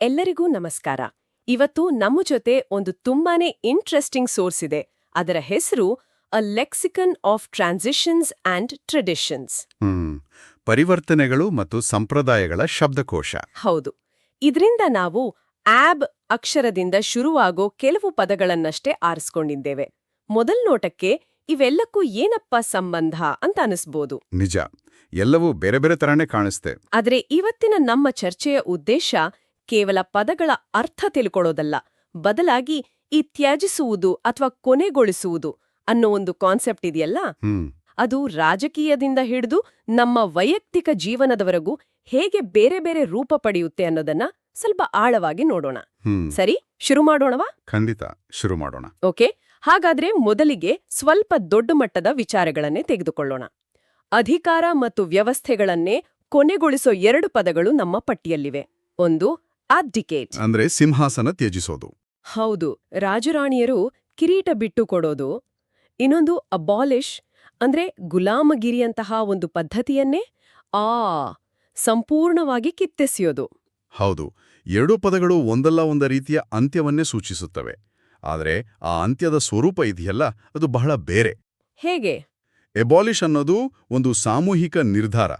ಎಲ್ಲರಿಗೂ ನಮಸ್ಕಾರ. ಇವತ್ತು ನಮ್ಮ ಜೊತೆ ಒಂದು ತುಂಬಾನೇ ಇಂಟ್ರೆಸ್ಟಿಂಗ್ ಸೋರ್ಸ್ ಇದೆ. ಅದರ ಹೆಸರು a lexicon of transitions and traditions ಪರಿವರ್ತನೆಗಳು ಮತ್ತು ಸಂಪ್ರದಾಯಗಳ ಶಬ್ದಕೋಶ. ಹೌದು. ಇದರಿಂದ ನಾವು ಆಬ್ ಅಕ್ಷರದಿಂದ ಶುರುವಾಗೋ ಕೆಲವು ಪದಗಳನ್ನಷ್ಟೇ ಆರಿಸ್ಕೊಂಡಿದ್ದೇವೆ. ಮೊದಲ್ ನೋಟಕ್ಕೆ ಇವೆಲ್ಲಕ್ಕೂ ಏನಪ್ಪ ಸಂಬಂಧ ಅಂತ ಅನಿಸ್ಬೋದು. ನಿಜ. ಎಲ್ಲವೂ ಬೇರೆ ಬೇರೆ ತರಾನೇ ಕಾಣಿಸ್ತೆ. ಆದ್ರೆ ಇವತ್ತಿನ ನಮ್ಮ ಚರ್ಚೆಯ ಉದ್ದೇಶ ಕೇವಲ ಪದಗಳ ಅರ್ಥ ತಿಳ್ಕೊಳ್ಳೋದಲ್ಲ ಬದಲಾಗಿ ಈ ತ್ಯಜಿಸುವುದು ಅಥವಾ ಕೊನೆಗೊಳಿಸುವುದು ಅನ್ನೋ ಒಂದು ಕಾನ್ಸೆಪ್ಟ್ ಇದೆಯಲ್ಲ? ಅದು ರಾಜಕೀಯದಿಂದ ಹಿಡಿದು ನಮ್ಮ ವೈಯಕ್ತಿಕ ಜೀವನದವರೆಗೂ ಹೇಗೆ ಬೇರೆ ಬೇರೆ ರೂಪ ಪಡೆಯುತ್ತೆ ಅನ್ನೋದನ್ನ ಸ್ವಲ್ಪ ಆಳವಾಗಿ ನೋಡೋಣ. ಸರಿ ಶುರು ಮಾಡೋಣವಾ? ಖಂಡಿತ ಶುರು ಮಾಡೋಣ. ಓಕೆ ಹಾಗಾದ್ರೆ ಮೊದಲಿಗೆ ಸ್ವಲ್ಪ ದೊಡ್ಡ ಮಟ್ಟದ ವಿಚಾರಗಳನ್ನೇ ತೆಗೆದುಕೊಳ್ಳೋಣ. ಅಧಿಕಾರ ಮತ್ತು ವ್ಯವಸ್ಥೆಗಳನ್ನೇ ಕೊನೆಗೊಳಿಸೋ ಎರಡು ಪದಗಳು ನಮ್ಮ ಪಟ್ಟಿಯಲ್ಲಿವೆ. ಒಂದು ಅಬ್ಡಿಕೇಟ್ ಅಂದ್ರೆ ಸಿಂಹಾಸನ ತ್ಯಜಿಸೋದು. ಹೌದು ರಾಜರಾಣಿಯರು ಕಿರೀಟ ಬಿಟ್ಟು ಕೊಡೋದು ಇನ್ನೊಂದು ಅಬಾಲಿಷ್ ಅಂದ್ರೆ ಗುಲಾಮಗಿರಿಯಂತಹ ಒಂದು ಪದ್ಧತಿಯನ್ನೇ ಆ ಸಂಪೂರ್ಣವಾಗಿ ಕಿತ್ತೆಸೆಯೋದು. ಹೌದು ಎರಡೂ ಪದಗಳು ಒಂದಲ್ಲ ಒಂದ ರೀತಿಯ ಅಂತ್ಯವನ್ನೇ ಸೂಚಿಸುತ್ತವೆ. ಆದರೆ ಆ ಅಂತ್ಯದ ಸ್ವರೂಪ ಇದೆಯಲ್ಲ ಅದು ಬಹಳ ಬೇರೆ. ಹೇಗೆ? ಎಬಾಲಿಷ್ ಅನ್ನೋದು ಒಂದು ಸಾಮೂಹಿಕ ನಿರ್ಧಾರ.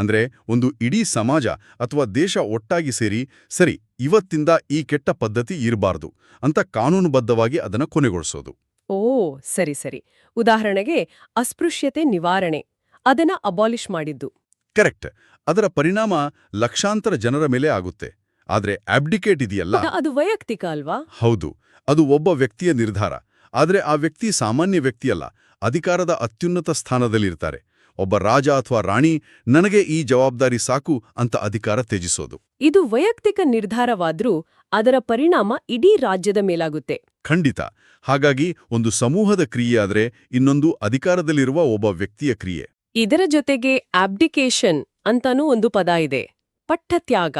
ಅಂದ್ರೆ ಒಂದು ಇಡೀ ಸಮಾಜ ಅಥವಾ ದೇಶ ಒಟ್ಟಾಗಿ ಸೇರಿ ಸರಿ ಇವತ್ತಿಂದ ಈ ಕೆಟ್ಟ ಪದ್ಧತಿ ಇರಬಾರ್ದು ಅಂತ ಕಾನೂನುಬದ್ಧವಾಗಿ ಅದನ್ನ ಕೊನೆಗೊಳಿಸೋದು. ಓ ಸರಿ ಸರಿ. ಉದಾಹರಣೆಗೆ ಅಸ್ಪೃಶ್ಯತೆ ನಿವಾರಣೆ ಅದನ್ನ ಅಬಾಲಿಷ್ ಮಾಡಿದ್ದು. ಕರೆಕ್ಟ್. ಅದರ ಪರಿಣಾಮ ಲಕ್ಷಾಂತರ ಜನರ ಮೇಲೆ ಆಗುತ್ತೆ. ಆದ್ರೆ ಅಬ್ಡಿಕೇಟ್ ಇದೆಯಲ್ಲ? ಅದ- ಅದು ವೈಯಕ್ತಿಕ ಅಲ್ವಾ? ಹೌದು. ಅದು ಒಬ್ಬ ವ್ಯಕ್ತಿಯ ನಿರ್ಧಾರ. ಆದರೆ ಆ ವ್ಯಕ್ತಿ ಸಾಮಾನ್ಯ ವ್ಯಕ್ತಿಯಲ್ಲ. ಅಧಿಕಾರದ ಅತ್ಯುನ್ನತ ಸ್ಥಾನದಲ್ಲಿರ್ತಾರೆ. ಒಬ್ಬ ರಾಜ ಅಥವಾ ರಾಣಿ ನನಗೆ ಈ ಜವಾಬ್ದಾರಿ ಸಾಕು ಅಂತ ಅಧಿಕಾರ ತ್ಯಜಿಸೋದು. ಇದು ವೈಯಕ್ತಿಕ ನಿರ್ಧಾರವಾದ್ರೂ ಅದರ ಪರಿಣಾಮ ಇಡೀ ರಾಜ್ಯದ ಮೇಲಾಗುತ್ತೆ. ಖಂಡಿತ. ಹಾಗಾಗಿ ಒಂದು ಸಮೂಹದ ಕ್ರಿಯೆಯಾದರೆ ಇನ್ನೊಂದು ಅಧಿಕಾರದಲ್ಲಿರುವ ಒಬ್ಬ ವ್ಯಕ್ತಿಯ ಕ್ರಿಯೆ. ಇದರ ಜೊತೆಗೆ ಆಬ್ಡಿಕೇಶನ್ ಅಂತಾನೂ ಒಂದು ಪದ ಇದೆ. ಪಠ್ಯತ್ಯಾಗ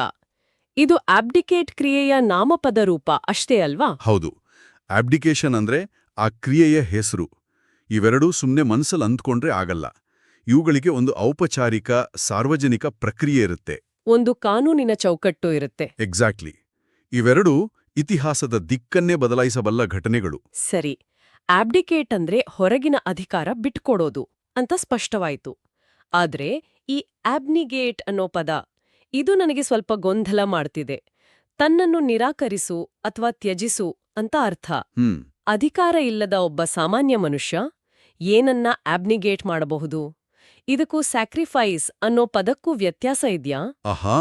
ಇದು ಆಬ್ಡಿಕೇಟ್ ಕ್ರಿಯೆಯ ನಾಮಪದ ರೂಪ ಅಷ್ಟೇ ಅಲ್ವಾ? ಹೌದು. ಅಬ್ಡಿಕೇಶನ್ ಅಂದ್ರೆ ಆ ಕ್ರಿಯೆಯ ಹೆಸರು. ಇವೆರಡೂ ಸುಮ್ಮನೆ ಮನಸ್ಸಲ್ಲಿ ಅಂದ್ಕೊಂಡ್ರೆ ಆಗಲ್ಲ. ಇವುಗಳಿಗೆ ಒಂದು ಔಪಚಾರಿಕ ಸಾರ್ವಜನಿಕ ಪ್ರಕ್ರಿಯೆ ಇರುತ್ತೆ. ಒಂದು ಕಾನೂನಿನ ಚೌಕಟ್ಟು ಇರುತ್ತೆ. ಎಕ್ಸಾಕ್ಟ್ಲಿ ಇವೆರಡೂ ಇತಿಹಾಸದ ದಿಕ್ಕನ್ನೇ ಬದಲಾಯಿಸಬಲ್ಲ ಘಟನೆಗಳು. ಸರಿ. ಆಬ್ಡಿಕೇಟ್ ಅಂದ್ರೆ ಹೊರಗಿನ ಅಧಿಕಾರ ಬಿಟ್ಕೊಡೋದು ಅಂತ ಸ್ಪಷ್ಟವಾಯಿತು. ಆದ್ರೆ ಈ ಆಬ್ನಿಗೇಟ್ ಅನ್ನೋ ಪದ ಇದು ನನಗೆ ಸ್ವಲ್ಪ ಗೊಂದಲ ಮಾಡ್ತಿದೆ. ತನ್ನನ್ನು ನಿರಾಕರಿಸು ಅಥವಾ ತ್ಯಜಿಸು ಅಂತ ಅರ್ಥ. ಅಧಿಕಾರ ಇಲ್ಲದ ಒಬ್ಬ ಸಾಮಾನ್ಯ ಮನುಷ್ಯ ಏನನ್ನ ಆಬ್ನಿಗೇಟ್ ಮಾಡಬಹುದು? ಇದಕ್ಕೂ ಸ್ಯಾಕ್ರಿಫೈಸ್ ಅನ್ನೋ ಪದಕ್ಕೂ ವ್ಯತ್ಯಾಸ ಇದ್ಯಾ? ಆಹಾ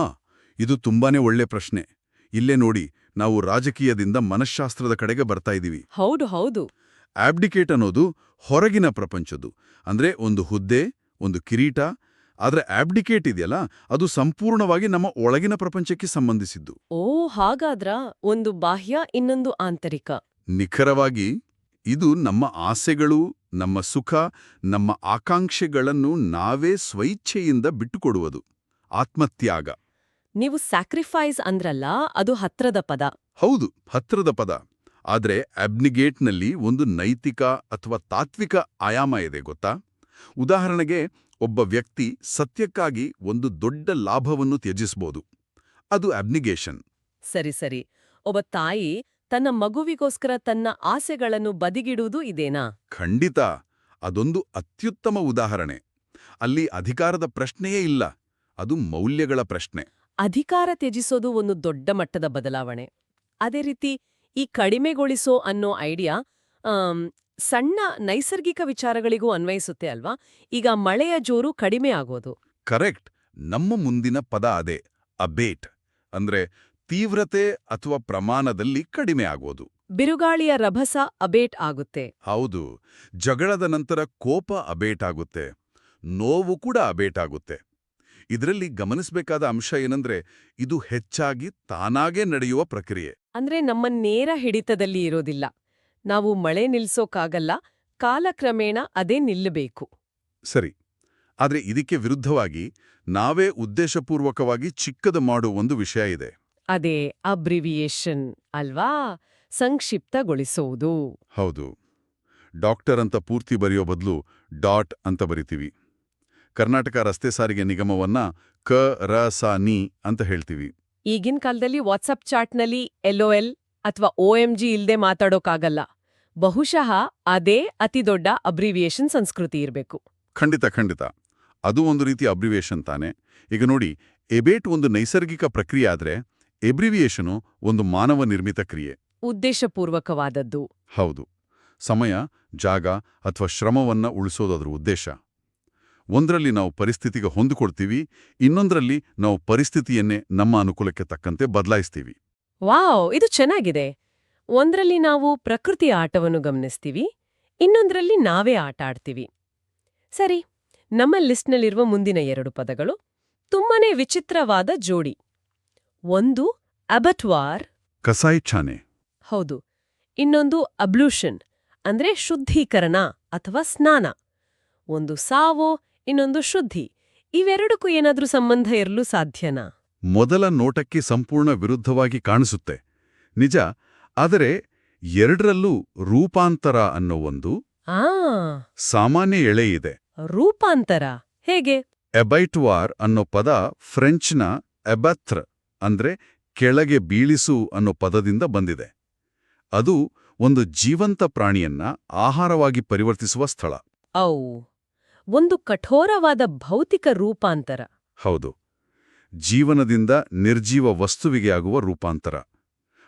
ಇದು ತುಂಬಾನೇ ಒಳ್ಳೆ ಪ್ರಶ್ನೆ. ಇಲ್ಲೇ ನೋಡಿ ನಾವು ರಾಜಕೀಯದಿಂದ ಮನಃಶಾಸ್ತ್ರದ ಕಡೆಗೆ ಬರ್ತಾ ಇದೀವಿ. ಹೌದು ಹೌದು. ಆಬ್ಡಿಕೇಟ್ ಅನ್ನೋದು ಹೊರಗಿನ ಪ್ರಪಂಚದ್ದು. ಅಂದ್ರೆ ಒಂದು ಹುದ್ದೆ ಒಂದು ಕಿರೀಟ. ಆದ್ರೆ ಆಬ್ಡಿಕೇಟ್ ಇದೆಯಲ್ಲ ಅದು ಸಂಪೂರ್ಣವಾಗಿ ನಮ್ಮ ಒಳಗಿನ ಪ್ರಪಂಚಕ್ಕೆ ಸಂಬಂಧಿಸಿದ್ದು. ಓ ಹಾಗಾದ್ರ? ಒಂದು ಬಾಹ್ಯ ಇನ್ನೊಂದು ಆಂತರಿಕ. ನಿಖರವಾಗಿ ಇದು ನಮ್ಮ ಆಸೆಗಳು ನಮ್ಮ ಸುಖ ನಮ್ಮ ಆಕಾಂಕ್ಷೆಗಳನ್ನು ನಾವೇ ಸ್ವೈಚ್ಛೆಯಿಂದ ಬಿಟ್ಟುಕೊಡುವುದು. ಆತ್ಮತ್ಯಾಗ. ನೀವು ಸ್ಯಾಕ್ರಿಫೈಸ್ ಅಂದ್ರಲ್ಲ ಅದು ಹತ್ರದ ಪದ. ಹೌದು ಹತ್ರದ ಪದ. ಆದರೆ ಅಬ್ನಿಗೇಟ್ನಲ್ಲಿ ಒಂದು ನೈತಿಕ ಅಥವಾ ತಾತ್ವಿಕ ಆಯಾಮ ಇದೆ ಗೊತ್ತಾ? ಉದಾಹರಣೆಗೆ ಒಬ್ಬ ವ್ಯಕ್ತಿ ಸತ್ಯಕ್ಕಾಗಿ ಒಂದು ದೊಡ್ಡ ಲಾಭವನ್ನು ತ್ಯಜಿಸಬಹುದು ಅದು ಅಬ್ನಿಗೇಷನ್. ಸರಿ ಸರಿ. ಒಬ್ಬ ತಾಯಿ ತನ್ನ ಮಗುವಿಗೋಸ್ಕರ ತನ್ನ ಆಸೆಗಳನ್ನು ಬದಿಗಿಡುವುದು ಇದೇನಾ? ಖಂಡಿತ. ಅದೊಂದು ಅತ್ಯುತ್ತಮ ಉದಾಹರಣೆ. ಅಲ್ಲಿ ಅಧಿಕಾರದ ಪ್ರಶ್ನೆಯೇ ಇಲ್ಲ. ಅದು ಮೌಲ್ಯಗಳ ಪ್ರಶ್ನೆ. ಅಧಿಕಾರ ತ್ಯಜಿಸೋದು ಒಂದು ದೊಡ್ಡ ಮಟ್ಟದ ಬದಲಾವಣೆ. ಅದೇ ರೀತಿ ಈ ಕಡಿಮೆಗೊಳಿಸೋ ಅನ್ನೋ ಐಡಿಯಾ ಸಣ್ಣ ನೈಸರ್ಗಿಕ ವಿಚಾರಗಳಿಗೂ ಅನ್ವಯಿಸುತ್ತೆ ಅಲ್ವಾ? ಈಗ ಮಳೆಯ ಜೋರು ಕಡಿಮೆ ಆಗೋದು. ಕರೆಕ್ಟ್. ನಮ್ಮ ಮುಂದಿನ ಪದ ಅದೇ. ಅಬೇಟ್. ಅಂದ್ರೆ ತೀವ್ರತೆ ಅಥವಾ ಪ್ರಮಾಣದಲ್ಲಿ ಕಡಿಮೆ ಆಗೋದು. ಬಿರುಗಾಳಿಯ ರಭಸ ಅಬೇಟ್ ಆಗುತ್ತೆ. ಹೌದು ಜಗಳದ ನಂತರ ಕೋಪ ಅಬೇಟ್ ಆಗುತ್ತೆ ನೋವು ಕೂಡ ಅಬೇಟ್ ಆಗುತ್ತೆ. ಇದರಲ್ಲಿ ಗಮನಿಸಬೇಕಾದ ಅಂಶ ಏನಂದ್ರೆ ಇದು ಹೆಚ್ಚಾಗಿ ತಾನಾಗೇ ನಡೆಯುವ ಪ್ರಕ್ರಿಯೆ. ಅಂದ್ರೆ ನಮ್ಮ ನೇರ ಹಿಡಿತದಲ್ಲಿ ಇರೋದಿಲ್ಲ. ನಾವು ಮಳೆ ನಿಲ್ಸೋಕಾಗಲ್ಲ ಕಾಲಕ್ರಮೇಣ ಅದೇ ನಿಲ್ಲಬೇಕು ಸರಿ ಆದರೆ ಇದಕ್ಕೆ ವಿರುದ್ಧವಾಗಿ ನಾವೇ ಉದ್ದೇಶಪೂರ್ವಕವಾಗಿ ಚಿಕ್ಕದ ಮಾಡುವ ಒಂದು ವಿಷಯ ಇದೆ. ಅದೇ ಅಬ್ರಿವಿಯೇಷನ್ ಅಲ್ವಾ? ಸಂಕ್ಷಿಪ್ತಗೊಳಿಸುವುದು ಹೌದು. ಡಾಕ್ಟರ್ ಅಂತ ಪೂರ್ತಿ ಬರೆಯೋ ಬದಲು ಡಾಟ್ ಅಂತ ಬರಿತೀವಿ. ಕರ್ನಾಟಕ ರಸ್ತೆ ಸಾರಿಗೆ ನಿಗಮವನ್ನ ಕ ರ ಸ ನಿ ಅಂತ ಹೇಳ್ತೀವಿ. ಈಗಿನ ಕಾಲದಲ್ಲಿ ವಾಟ್ಸಪ್ ಚಾಟ್ನಲ್ಲಿ ಎಲ್ ಅಥವಾ ಒ ಎಂ ಜಿ ಇಲ್ದೆ ಮಾತಾಡೋಕ್ಕಾಗಲ್ಲ ಬಹುಶಃ ಅದೇ ಅತಿ ದೊಡ್ಡ ಅಬ್ರಿವಿಯೇಷನ್ ಸಂಸ್ಕೃತಿ ಇರಬೇಕು. ಖಂಡಿತ ಖಂಡಿತ. ಅದು ಒಂದು ರೀತಿ ಅಬ್ರಿವಿಯೇಷನ್ ತಾನೆ. ಈಗ ನೋಡಿ ಎಬೇಟ್ ಒಂದು ನೈಸರ್ಗಿಕ ಪ್ರಕ್ರಿಯೆ ಆದ್ರೆ ಎಬ್ರಿವಿಯೇಷನು ಒಂದು ಮಾನವ ನಿರ್ಮಿತ ಕ್ರಿಯೆ. ಉದ್ದೇಶಪೂರ್ವಕವಾದದ್ದು. ಹೌದು. ಸಮಯ ಜಾಗ ಅಥವಾ ಶ್ರಮವನ್ನ ಉಳಿಸೋದದ್ರ ಉದ್ದೇಶ. ಒಂದರಲ್ಲಿ ನಾವು ಪರಿಸ್ಥಿತಿಗೆ ಹೊಂದಿಕೊಳ್ತೀವಿ ಇನ್ನೊಂದರಲ್ಲಿ ನಾವು ಪರಿಸ್ಥಿತಿಯನ್ನೇ ನಮ್ಮ ಅನುಕೂಲಕ್ಕೆ ತಕ್ಕಂತೆ ಬದಲಾಯಿಸ್ತೀವಿ. ವಾವ್ ಇದು ಚೆನ್ನಾಗಿದೆ. ಒಂದರಲ್ಲಿ ನಾವು ಪ್ರಕೃತಿಯ ಆಟವನ್ನು ಗಮನಿಸ್ತೀವಿ ಇನ್ನೊಂದರಲ್ಲಿ ನಾವೇ ಆಟ ಆಡ್ತೀವಿ. ಸರಿ ನಮ್ಮ ಲಿಸ್ಟ್ನಲ್ಲಿರುವ ಮುಂದಿನ ಎರಡು ಪದಗಳು ತುಂಬಾನೇ ವಿಚಿತ್ರವಾದ ಜೋಡಿ. ಒಂದು ಅಬಟ್ವಾರ್ ಕಸಾಯಿಚ್ಛಾನೆ ಹೌದು. ಇನ್ನೊಂದು ಅಬ್ಲೂಷನ್ ಅಂದ್ರೆ ಶುದ್ಧೀಕರಣ ಅಥವಾ ಸ್ನಾನ. ಒಂದು ಸಾವೋ ಇನ್ನೊಂದು ಶುದ್ಧಿ. ಇವೆರಡಕ್ಕೂ ಏನಾದ್ರೂ ಸಂಬಂಧ ಇರಲು ಸಾಧ್ಯನಾ? ಮೊದಲ ನೋಟಕ್ಕೆ ಸಂಪೂರ್ಣ ವಿರುದ್ಧವಾಗಿ ಕಾಣಿಸುತ್ತೆ. ನಿಜ ಆದರೆ ಎರಡರಲ್ಲೂ ರೂಪಾಂತರ ಅನ್ನೋ ಒಂದು ಆ. ಸಾಮಾನ್ಯ ಎಳೆ ಇದೆ. ರೂಪಾಂತರ? ಹೇಗೆ? ಎಬೈಟ್ವಾರ್ ಅನ್ನೋ ಪದ ಫ್ರೆಂಚ್ನ ಎಬಥ್ರ್ ಅಂದ್ರೆ ಕೆಳಗೆ ಬೀಳಿಸು ಅನ್ನೋ ಪದದಿಂದ ಬಂದಿದೆ. ಅದು ಒಂದು ಜೀವಂತ ಪ್ರಾಣಿಯನ್ನ ಆಹಾರವಾಗಿ ಪರಿವರ್ತಿಸುವ ಸ್ಥಳ. ಔ ಒಂದು ಕಠೋರವಾದ ಭೌತಿಕ ರೂಪಾಂತರ. ಹೌದು. ಜೀವನದಿಂದ ನಿರ್ಜೀವ ವಸ್ತುವಿಗೆ ಆಗುವ ರೂಪಾಂತರ.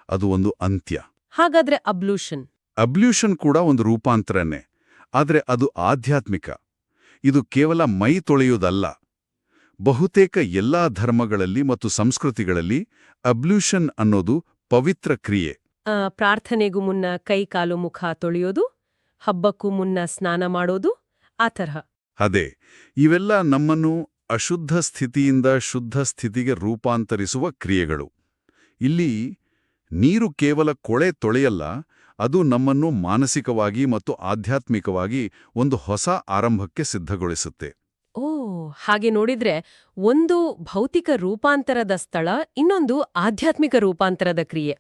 ಅದು ಒಂದು ಅಂತ್ಯ. ಹಾಗಾದ್ರೆ ಅಬ್ಲ್ಯೂಷನ್ ಅಬ್ಲ್ಯೂಷನ್ ಕೂಡ ಒಂದು ರೂಪಾಂತರನೇ. ಆದರೆ ಅದು ಆಧ್ಯಾತ್ಮಿಕ. ಇದು ಕೇವಲ ಮೈ ತೊಳೆಯುವುದಲ್ಲ ಬಹುತೇಕ ಎಲ್ಲಾ ಧರ್ಮಗಳಲ್ಲಿ ಮತ್ತು ಸಂಸ್ಕೃತಿಗಳಲ್ಲಿ ಅಬ್ಲ್ಯೂಷನ್ ಅನ್ನೋದು ಪವಿತ್ರ ಕ್ರಿಯೆ. ಆ, ಪ್ರಾರ್ಥನೆಗೂ ಮುನ್ನ ಕೈ ಕಾಲು ಮುಖ ತೊಳೆಯೋದು ಹಬ್ಬಕ್ಕೂ ಮುನ್ನ ಸ್ನಾನ ಮಾಡೋದು ಆ ತರಹ. ಅದೇ ಇವೆಲ್ಲ ನಮ್ಮನ್ನು ಅಶುದ್ಧ ಸ್ಥಿತಿಯಿಂದ ಶುದ್ಧ ಸ್ಥಿತಿಗೆ ರೂಪಾಂತರಿಸುವ ಕ್ರಿಯೆಗಳು. ಇಲ್ಲಿ ನೀರು ಕೇವಲ ಕೊಳೆ ತೊಳೆಯಲ್ಲ ಅದು ನಮ್ಮನ್ನು ಮಾನಸಿಕವಾಗಿ ಮತ್ತು ಆಧ್ಯಾತ್ಮಿಕವಾಗಿ ಒಂದು ಹೊಸ ಆರಂಭಕ್ಕೆ ಸಿದ್ಧಗೊಳಿಸುತ್ತೆ. ಹಾಗೆ ನೋಡಿದ್ರೆ ಒಂದು ಭೌತಿಕ ರೂಪಾಂತರದ ಸ್ಥಳ ಇನ್ನೊಂದು ಆಧ್ಯಾತ್ಮಿಕ ರೂಪಾಂತರದ ಕ್ರಿಯೆ.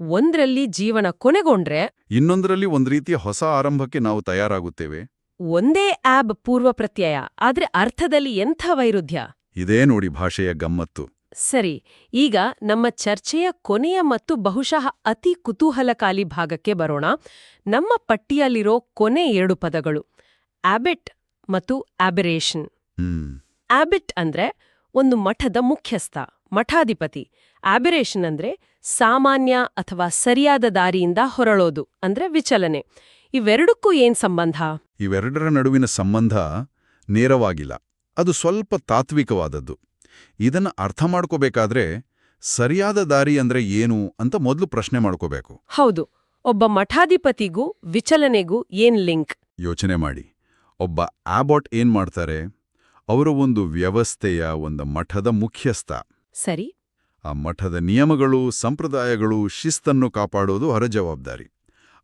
ಒಂದ್ರಲ್ಲಿ ಜೀವನ ಕೊನೆಗೊಂಡ್ರೆ ಇನ್ನೊಂದರಲ್ಲಿ ಒಂದು ರೀತಿಯ ಹೊಸ ಆರಂಭಕ್ಕೆ ನಾವು ತಯಾರಾಗುತ್ತೇವೆ. ಒಂದೇ ಆಬ್ ಪೂರ್ವ ಪ್ರತ್ಯಯ ಆದ್ರೆ ಅರ್ಥದಲ್ಲಿ ಎಂಥ ವೈರುಧ್ಯ? ಇದೇ ನೋಡಿ ಭಾಷೆಯ ಗಮ್ಮತ್ತು. ಸರಿ ಈಗ ನಮ್ಮ ಚರ್ಚೆಯ ಕೊನೆಯ ಮತ್ತು ಬಹುಶಃ ಅತಿ ಕುತೂಹಲಕಾಲಿ ಭಾಗಕ್ಕೆ ಬರೋಣ. ನಮ್ಮ ಪಟ್ಟಿಯಲ್ಲಿರೋ ಕೊನೆ ಎರಡು ಪದಗಳು ಆಬಿಟ್ ಮತ್ತು ಆಬಿರೇಷನ್. ಆಬಿಟ್ ಅಂದ್ರೆ ಒಂದು ಮಠದ ಮುಖ್ಯಸ್ಥ ಮಠಾಧಿಪತಿ. ಆಬಿರೇಷನ್ ಅಂದ್ರೆ ಸಾಮಾನ್ಯ ಅಥವಾ ಸರಿಯಾದ ದಾರಿಯಿಂದ ಹೊರಳೋದು ಅಂದ್ರೆ ವಿಚಲನೆ. ಇವೆರಡಕ್ಕೂ ಏನ್ ಸಂಬಂಧ? ಇವೆರಡರ ನಡುವಿನ ಸಂಬಂಧ ನೇರವಾಗಿಲ್ಲ. ಅದು ಸ್ವಲ್ಪ ತಾತ್ವಿಕವಾದದ್ದು. ಇದನ್ನ ಅರ್ಥ ಮಾಡ್ಕೋಬೇಕಾದ್ರೆ ಸರಿಯಾದ ದಾರಿ ಅಂದ್ರೆ ಏನು ಅಂತ ಮೊದಲು ಪ್ರಶ್ನೆ ಮಾಡ್ಕೋಬೇಕು. ಹೌದು. ಒಬ್ಬ ಮಠಾಧಿಪತಿಗೂ ವಿಚಲನೆಗೂ ಏನ್ ಲಿಂಕ್? ಯೋಚನೆ ಮಾಡಿ. ಒಬ್ಬ ಆಬಾಟ್ ಏನ್ ಮಾಡ್ತಾರೆ? ಅವರು ಒಂದು ವ್ಯವಸ್ಥೆಯ ಒಂದು ಮಠದ ಮುಖ್ಯಸ್ಥ. ಸರಿ. ಆ ಮಠದ ನಿಯಮಗಳು ಸಂಪ್ರದಾಯಗಳು ಶಿಸ್ತನ್ನು ಕಾಪಾಡೋದು ಅವರ ಜವಾಬ್ದಾರಿ.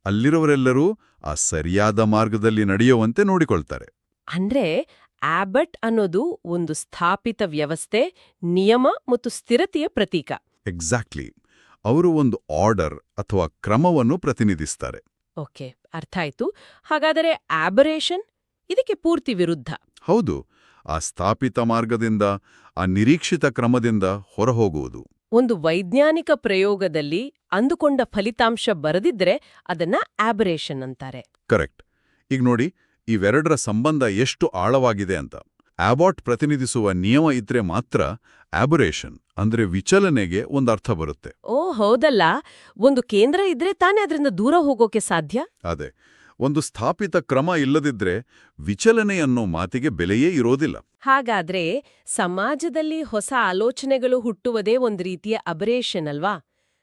ಅಲ್ಲಿರೋರೆಲ್ಲರೂ ಆ ಸರಿಯಾದ ಮಾರ್ಗದಲ್ಲಿ ನಡೆಯುವಂತೆ ನೋಡಿಕೊಳ್ತಾರೆ. ಅಂದ್ರೆ ಆಬಟ್ ಅನ್ನೋದು ಒಂದು ಸ್ಥಾಪಿತ ವ್ಯವಸ್ಥೆ ನಿಯಮ ಮತ್ತು ಸ್ಥಿರತೆಯ ಪ್ರತೀಕ. ಎಕ್ಸಾಕ್ಟ್ಲಿ. ಅವರು ಒಂದು ಆರ್ಡರ್ ಅಥವಾ ಕ್ರಮವನ್ನು ಪ್ರತಿನಿಧಿಸ್ತಾರೆ. ಓಕೆ ಅರ್ಥ ಆಯ್ತು. ಹಾಗಾದರೆ ಆಬರೇಷನ್ ಇದಕ್ಕೆ ಪೂರ್ತಿ ವಿರುದ್ಧ. ಹೌದು. ಆ ಸ್ಥಾಪಿತ ಮಾರ್ಗದಿಂದ ಆ ನಿರೀಕ್ಷಿತ ಕ್ರಮದಿಂದ ಹೊರಹೋಗುವುದು. ಒಂದು ವೈಜ್ಞಾನಿಕ ಪ್ರಯೋಗದಲ್ಲಿ ಅಂದುಕೊಂಡ ಫಲಿತಾಂಶ ಬರದಿದ್ರೆ ಅದನ್ನ ಆಬರೇಷನ್ ಅಂತಾರೆ. ಕರೆಕ್ಟ್ ಈಗ ನೋಡಿ ಇವೆರಡರ ಸಂಬಂಧ ಎಷ್ಟು ಆಳವಾಗಿದೆ ಅಂತ. ಆಬಾಟ್ ಪ್ರತಿನಿಧಿಸುವ ನಿಯಮ ಇದ್ರೆ ಮಾತ್ರ ಆಬರೇಷನ್ ಅಂದ್ರೆ ವಿಚಲನೆಗೆ ಒಂದು ಅರ್ಥ ಬರುತ್ತೆ. ಓ ಹೌದಲ್ಲ. ಒಂದು ಕೇಂದ್ರ ಇದ್ರೆ ತಾನೇ ಅದರಿಂದ ದೂರ ಹೋಗೋಕೆ ಸಾಧ್ಯ? ಅದೇ. ಒಂದು ಸ್ಥಾಪಿತ ಕ್ರಮ ಇಲ್ಲದಿದ್ರೆ ವಿಚಲನೆ ಅನ್ನೋ ಮಾತಿಗೆ ಬೆಲೆಯೇ ಇರೋದಿಲ್ಲ. ಹಾಗಾದ್ರೆ ಸಮಾಜದಲ್ಲಿ ಹೊಸ ಆಲೋಚನೆಗಳು ಹುಟ್ಟುವುದೇ ಒಂದು ರೀತಿಯ ಅಬರೇಷನ್ ಅಲ್ವಾ?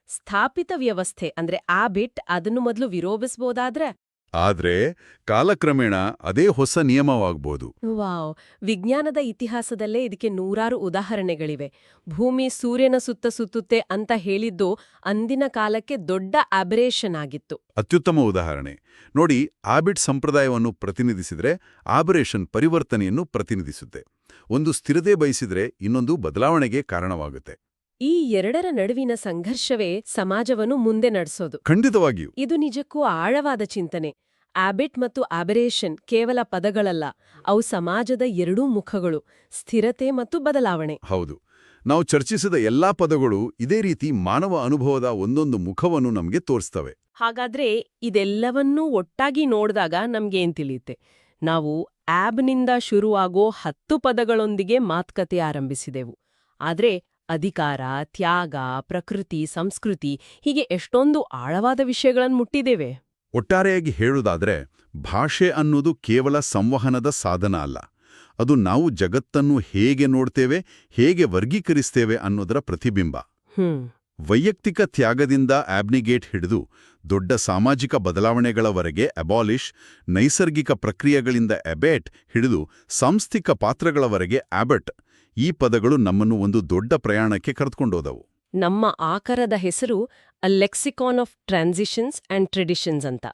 ಸ್ಥಾಪಿತ ವ್ಯವಸ್ಥೆ ಅಂದ್ರೆ ಆ ಬಿಟ್ ಅದನ್ನು ಮೊದಲು ವಿರೋಧಿಸ್ಬೋದಾದ್ರೆ ಆದ್ರೆ ಕಾಲಕ್ರಮೇಣ ಅದೇ ಹೊಸ ನಿಯಮವಾಗ್ಬೋದು. ವಾವ್. ವಿಜ್ಞಾನದ ಇತಿಹಾಸದಲ್ಲೇ ಇದಕ್ಕೆ ನೂರಾರು ಉದಾಹರಣೆಗಳಿವೆ. ಭೂಮಿ ಸೂರ್ಯನ ಸುತ್ತ ಸುತ್ತುತ್ತೆ ಅಂತ ಹೇಳಿದ್ದು ಅಂದಿನ ಕಾಲಕ್ಕೆ ದೊಡ್ಡ ಆಬರೇಷನ್ ಆಗಿತ್ತು. ಅತ್ಯುತ್ತಮ ಉದಾಹರಣೆ. ನೋಡಿ ಆಬಿಟ್ ಸಂಪ್ರದಾಯವನ್ನು ಪ್ರತಿನಿಧಿಸಿದ್ರೆ ಆಬರೇಷನ್ ಪರಿವರ್ತನೆಯನ್ನು ಪ್ರತಿನಿಧಿಸುತ್ತೆ. ಒಂದು ಸ್ಥಿರತೆ ಬಯಸಿದ್ರೆ ಇನ್ನೊಂದು ಬದಲಾವಣೆಗೆ ಕಾರಣವಾಗುತ್ತೆ. ಈ ಎರಡರ ನಡುವಿನ ಸಂಘರ್ಷವೇ ಸಮಾಜವನ್ನು ಮುಂದೆ ನಡೆಸೋದು. ಖಂಡಿತವಾಗಿಯೂ. ಇದು ನಿಜಕ್ಕೂ ಆಳವಾದ ಚಿಂತನೆ. ಆಬಿಟ್ ಮತ್ತು ಆಬರೇಷನ್ ಕೇವಲ ಪದಗಳಲ್ಲ ಅವು ಸಮಾಜದ ಎರಡೂ ಮುಖಗಳು ಸ್ಥಿರತೆ ಮತ್ತು ಬದಲಾವಣೆ. ಹೌದು. ನಾವು ಚರ್ಚಿಸಿದ ಎಲ್ಲಾ ಪದಗಳು ಇದೇ ರೀತಿ ಮಾನವ ಅನುಭವದ ಒಂದೊಂದು ಮುಖವನ್ನು ನಮಗೆ ತೋರಿಸ್ತವೆ. ಹಾಗಾದ್ರೆ ಇದೆಲ್ಲವನ್ನೂ ಒಟ್ಟಾಗಿ ನೋಡಿದಾಗ ನಮ್ಗೇನ್ ತಿಳಿಯುತ್ತೆ? ನಾವು ಆಬ್ನಿಂದ ಶುರುವಾಗೋ ಹತ್ತು ಪದಗಳೊಂದಿಗೆ ಮಾತುಕತೆ ಆರಂಭಿಸಿದೆವು. ಆದ್ರೆ ಅಧಿಕಾರ ತ್ಯಾಗ ಪ್ರಕೃತಿ ಸಂಸ್ಕೃತಿ ಹೀಗೆ ಎಷ್ಟೊಂದು ಆಳವಾದ ವಿಷಯಗಳನ್ನು ಮುಟ್ಟಿದ್ದೇವೆ. ಒಟ್ಟಾರೆಯಾಗಿ ಹೇಳುವುದಾದರೆ ಭಾಷೆ ಅನ್ನೋದು ಕೇವಲ ಸಂವಹನದ ಸಾಧನ ಅಲ್ಲ. ಅದು ನಾವು ಜಗತ್ತನ್ನು ಹೇಗೆ ನೋಡ್ತೇವೆ ಹೇಗೆ ವರ್ಗೀಕರಿಸ್ತೇವೆ ಅನ್ನೋದರ ಪ್ರತಿಬಿಂಬ. ವೈಯಕ್ತಿಕ ತ್ಯಾಗದಿಂದ ಆಬ್ನಿಗೇಟ್ ಹಿಡಿದು ದೊಡ್ಡ ಸಾಮಾಜಿಕ ಬದಲಾವಣೆಗಳವರೆಗೆ ಅಬಾಲಿಷ್ ನೈಸರ್ಗಿಕ ಪ್ರಕ್ರಿಯೆಗಳಿಂದ ಎಬೇಟ್ ಹಿಡಿದು ಸಾಂಸ್ಥಿಕ ಪಾತ್ರಗಳವರೆಗೆ ಆಬಟ್ ಈ ಪದಗಳು ನಮ್ಮನ್ನು ಒಂದು ದೊಡ್ಡ ಪ್ರಯಾಣಕ್ಕೆ ಕರೆದುಕೊಂಡೋದವು. ನಮ್ಮ ಆಕರದ ಹೆಸರು a lexicon of transitions and traditions ಅಂತ.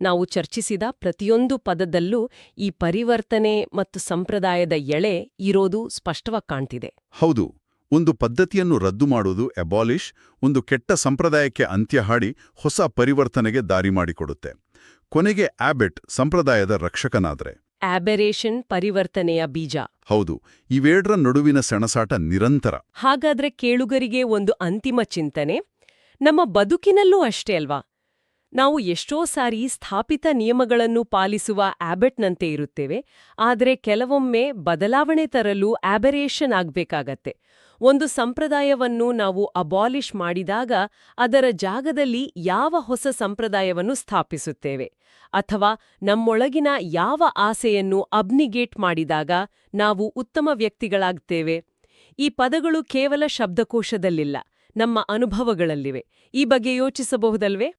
ನಾವು ಚರ್ಚಿಸಿದ ಪ್ರತಿಯೊಂದು ಪದದಲ್ಲೂ ಈ ಪರಿವರ್ತನೆ ಮತ್ತು ಸಂಪ್ರದಾಯದ ಎಳೆ ಇರೋದು ಸ್ಪಷ್ಟವಾಗಿ ಕಾಣ್ತಿದೆ. ಹೌದು ಒಂದು ಪದ್ಧತಿಯನ್ನು ರದ್ದು ಮಾಡುವುದು ಅಬಾಲಿಷ್ ಒಂದು ಕೆಟ್ಟ ಸಂಪ್ರದಾಯಕ್ಕೆ ಅಂತ್ಯ ಹಾಡಿ ಹೊಸ ಪರಿವರ್ತನೆಗೆ ದಾರಿ ಮಾಡಿಕೊಡುತ್ತೆ. ಕೊನೆಗೆ ಆಬೆಟ್ ಸಂಪ್ರದಾಯದ ರಕ್ಷಕನಾದ್ರೆ. ಆಬೆರೇಷನ್ ಪರಿವರ್ತನೆಯ ಬೀಜ. ಹೌದು ಇವೆರಡರ ನಡುವಿನ ಸೆಣಸಾಟ ನಿರಂತರ. ಹಾಗಾದ್ರೆ ಕೇಳುಗರಿಗೆ ಒಂದು ಅಂತಿಮ ಚಿಂತನೆ ನಮ್ಮ ಬದುಕಿನಲ್ಲೂ ಅಷ್ಟೇ ಅಲ್ವಾ? ನಾವು ಎಷ್ಟೋ ಸಾರಿ ಸ್ಥಾಪಿತ ನಿಯಮಗಳನ್ನು ಪಾಲಿಸುವ ಆಬೆಟ್ನಂತೆ ಇರುತ್ತೇವೆ, ಆದರೆ ಕೆಲವೊಮ್ಮೆ ಬದಲಾವಣೆ ತರಲು ಆಬರೇಷನ್ ಆಗಬೇಕಾಗತ್ತೆ. ಒಂದು ಸಂಪ್ರದಾಯವನ್ನು ನಾವು ಅಬಾಲಿಷ್ ಮಾಡಿದಾಗ ಅದರ ಜಾಗದಲ್ಲಿ ಯಾವ ಹೊಸ ಸಂಪ್ರದಾಯವನ್ನು ಸ್ಥಾಪಿಸುತ್ತೇವೆ, ಅಥವಾ ನಮ್ಮೊಳಗಿನ ಯಾವ ಆಸೆಯನ್ನು ಅಬ್ನಿಗೇಟ್ ಮಾಡಿದಾಗ ನಾವು ಉತ್ತಮ ವ್ಯಕ್ತಿಗಳಾಗ್ತೇವೆ? ಈ ಪದಗಳು ಕೇವಲ ಶಬ್ದಕೋಶದಲ್ಲಿಲ್ಲ, ನಮ್ಮ ಅನುಭವಗಳಲ್ಲಿವೆ. ಈ ಬಗ್ಗೆ ಯೋಚಿಸಬಹುದಲ್ವೇ?